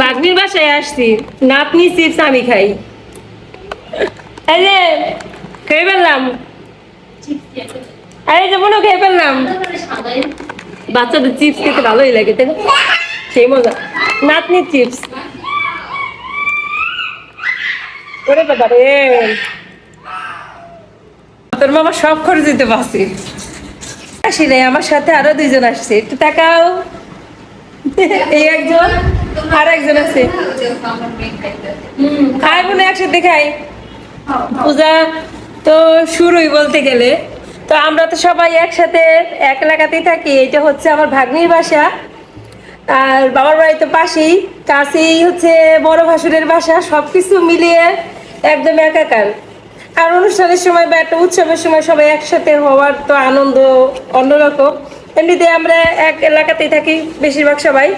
বাগনির বাসায় আসছি। নাতনি চিপস আমি খাই। যে, খেয়ে ফেললাম। আরে যেমন খেয়ে ফেললাম। বাচ্চাদের চিপস খেতে ভালোই লাগে, তাই না? সেই মজা। নাতনির চিপস। ওরে বাবা তোর মামা সব খরচ দিতে পারছি। আসি নাই আমার সাথে আরও দুইজন আসছে। একটু তাকাও। এই একজন, আর একজন আছে। খাই বোনে একসাথে খাই। পূজা তো শুরুই বলতে গেলে। তো আমরা তো সবাই একসাথে এক এলাকাতেই থাকি। এটা হচ্ছে আমার ভাগ্নির বাসা। আর বাবার বাড়ি তো পাশেই। কাছেই হচ্ছে বড় ভাসুরের বাসা। সবকিছু মিলিয়ে একদম একাকার। আর অনুষ্ঠানের সময় বা একটা উৎসবের সময় সবাই একসাথে হওয়ার তো আনন্দ অন্যরকম। এমনিতে আমরা এক এলাকাতেই থাকি বেশিরভাগ সবাই।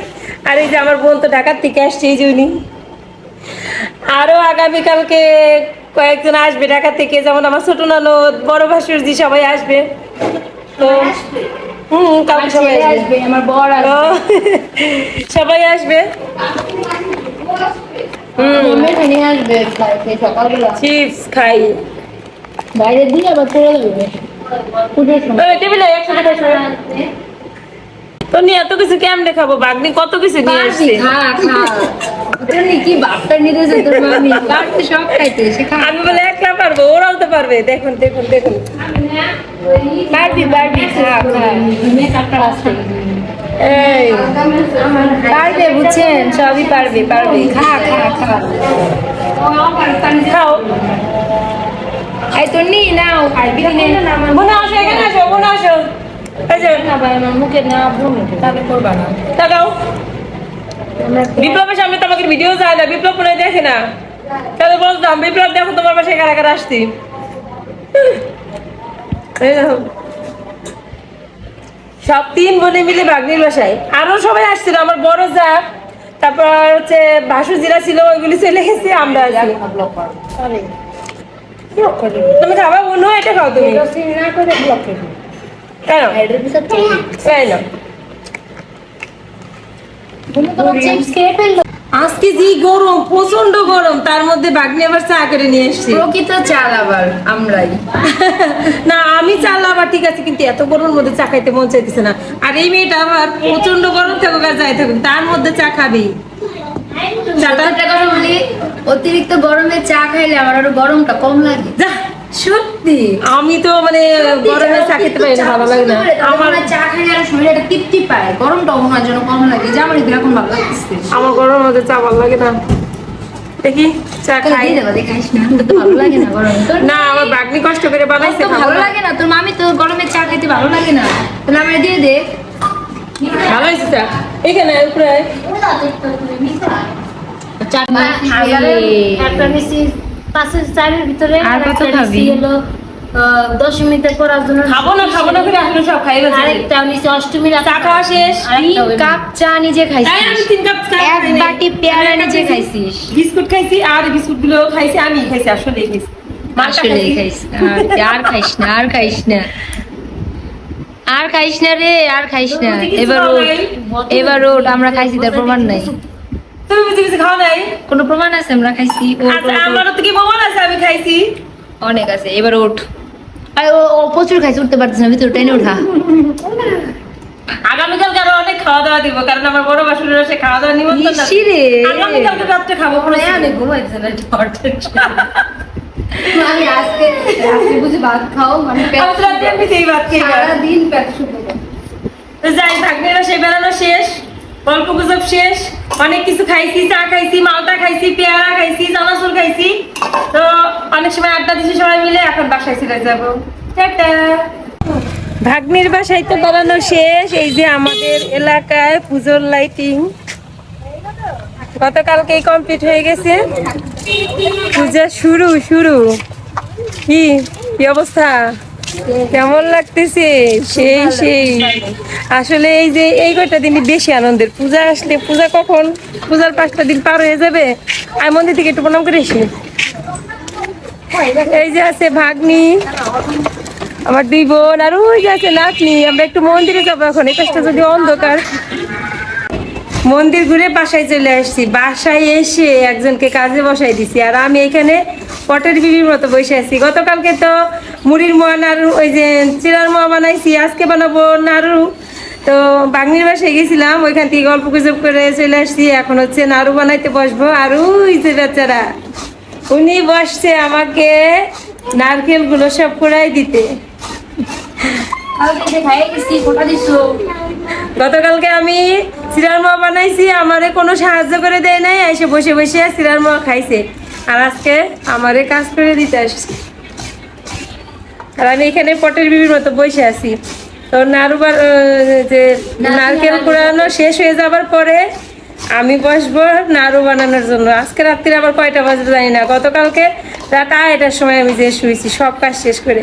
আর এই যে আমার বোন তো ঢাকার থেকে আসছে এই জন্যই আরও আগামীকালকে কয়েকজন আসবে ঢাকা থেকে যেমন আমার ছোট ননদ বড় ভাসুর ভাসুরজি সবাই আসবে। তো হুম কালকে সবাই আসবে। আমার বর ও, সবাই আসবে। হুম। আসবে চিপস খাই। বাইরে দিয়ে আবার চলে যাবে। টেবিলে একসাথে খাইছো তো নিয়ে এত কিছু কেমনে খাব? বাগনি কত কিছু নিয়ে আসছে? আমি বলে একলা পারব ওরাও তো পারবে। দেখুন দেখুন দেখুন। পারবি পারবি এই। পারবে বুঝছেন? সবই পারবে পারবে। খা খা খা। খাও। এই তো নি নাও পারবি না? মনে আসো এখানে আসো মনে আসো। এই যে না ভাই আমার মুখে না বমি তাহলে করবা না। তাকাও। বিপ্লবের সামনে তো আমাকে ভিডিও যায় না বিপ্লব মনে দেখে না। তাহলে বলতাম বিপ্লব দেখো তোমার বাসায় কারা কারা আসছি। এই দেখো। সব তিন বোনে মিলে বাগনির বাসায়। আরও সবাই আসছিল আমার বড় যা তারপর হচ্ছে ভাসু জিরা ছিল ওইগুলি চলে গেছে আমরা তুমি খাবা অন্য এটা খাও তুমি না কেন এর ভিতর তাই না চিপস খেয়ে ফেলল আজকে যে গরম প্রচণ্ড গরম তার মধ্যে বাগনি আবার চা করে নিয়ে এসছি প্রকৃত চাল আবার আমরাই না আমি চাল আবার ঠিক আছে কিন্তু এত গরমের মধ্যে চা খাইতে মন চাইতেছে না আর এই মেয়েটা আবার প্রচণ্ড গরম থাকুক আর যাই থাকুক তার মধ্যে চা খাবি চাটা অতিরিক্ত গরমে চা খাইলে আমার আরও গরমটা কম লাগে। সত্যি। আমি তো মানে গরমে চা খেতে পারি না ভালো লাগে না। আমার চা খাইলে আর শরীরে একটা তৃপ্তি পায়। গরমটা ওনার জন্য কম লাগে। যে আমার এখন ভালো লাগতেছে। আমার গরমের মধ্যে চা ভালো লাগে না। দেখি চা খাই। ভালো লাগে না গরমে। না আমার বাগনি কষ্ট করে বানাইছে তো ভালো লাগে না। তোর মামি তো গরমে চা খেতে ভালো লাগে না। তাহলে আমরা দিয়ে দে। ভালো হয়েছে চা। এখানে। চাটনি একটা নিছি পাঁচের চারের ভিতরে আর কত খাবি? হলো দশমীতে করার জন্য খাব না খাব না করে আসলে সব খাই গেছে আরেকটা নিছি অষ্টমীর চা খাওয়া শেষ? তিন কাপ চা নিজে খাইছিস। আমি তিন কাপ চা এক বাটি পেয়ারা নিজে খাইছিস। বিস্কুট খাইছি আর বিস্কুটগুলো খাইছি আমি খাইছি আসলে খাইছি। আসলে খাইছি। খাইস না, আর খাইস না আর খাইস না। আর খাইস না রে আর খাইস না। এবার নাই? এবার ওঠ আমরা খাইছি তার প্রমাণ নাই। তুমি বুঝি খাও নাই? কোনো প্রমাণ আছে? আমরা খাইছি। ওঠ, আচ্ছা। আমারও তো কি প্রমাণ আছে আমি খাইছি? অনেক আছে এবার ওঠ। আরে ও প্রচুর খাইছে উঠতে পারতেছে না ভিতরে টেনে ওঠা। আগামীকালকে আরও অনেক খাওয়া দাওয়া দিব কারণ আমার বড় বাসুরের সে খাওয়া দাওয়া নিমন্ত্রণ আছে। রে। আগামীকালকে রাত্রে খাব অনেক ঘুমাইছে না আমি আজকে আজকে বুঝি ভাত খাও মানে পেট আমি এমনিতেই ভাত খেয়ে গেলাম। সারাদিন পেট শুধু তো যাই ভাগ্নেরা সে বেড়ানো শেষ গল্প গুজব শেষ। অনেক কিছু খাইছি, চা খাইছি, মালটা খাইছি, পেয়ারা খাইছি, চানাচুর খাইছি। তো অনেক সময় আড্ডা দিছি, সবাই মিলে এখন বাসায় চলে যাব। ভাগ্নির বাসায় তো বেড়ানো শেষ, এই যে আমাদের এলাকায় পুজোর লাইটিং গতকালকেই কমপ্লিট হয়ে গেছে। পূজা শুরু শুরু। কি অবস্থা? কেমন লাগতেছে? সেই সেই। আসলে এই যে এই কয়টা দিনই বেশি আনন্দের। পূজা আসলে পূজা কখন? পূজার পাঁচটা দিন পার হয়ে যাবে। আমি মন্দির থেকে একটু প্রণাম করে আসি এই যে আছে ভাগ্নি আমার দুই বোন আর ওই যে আছে নাতনি। আমরা একটু মন্দিরে যাব এখন। এই পাশটা যদি অন্ধকার। মন্দির ঘুরে বাসায় চলে আসছি। বাসায় এসে একজনকে কাজে বসাই দিছি। আর আমি এখানে পটের বিবির মতো বসে আছি। গতকালকে তো মুড়ির মোয়া নাড়ু ওই যে চিরার মোয়া বানাইছি আজকে বানাবো নাড়ু। তো বাগনির বাসায় গেছিলাম ওইখান থেকে গল্প গুজব করে চলে আসছি এখন হচ্ছে নাড়ু বানাইতে বসবো। আর ওই যে বেচারা উনি বসছে আমাকে নারকেলগুলো সব কুড়াই দিতে। গতকালকে আমি সিরার মোয়া বানাইছি আমারে কোনো সাহায্য করে দেয় নাই এসে বসে বসে সিরার মোয়া খাইছে। আর আজকে আমারে কাজ করে দিতে আসছে। আর আমি এখানে পটের বিবির মতো বসে আছি। তো নারুবার যে নারকেল কুড়ানো শেষ হয়ে যাবার পরে আমি বসবো নাড়ু বানানোর জন্য। আজকে রাত্রিরে আবার কয়টা বাজে জানি না। গতকালকে রাত আড়াইটার সময় আমি যে শুয়েছি সব কাজ শেষ করে।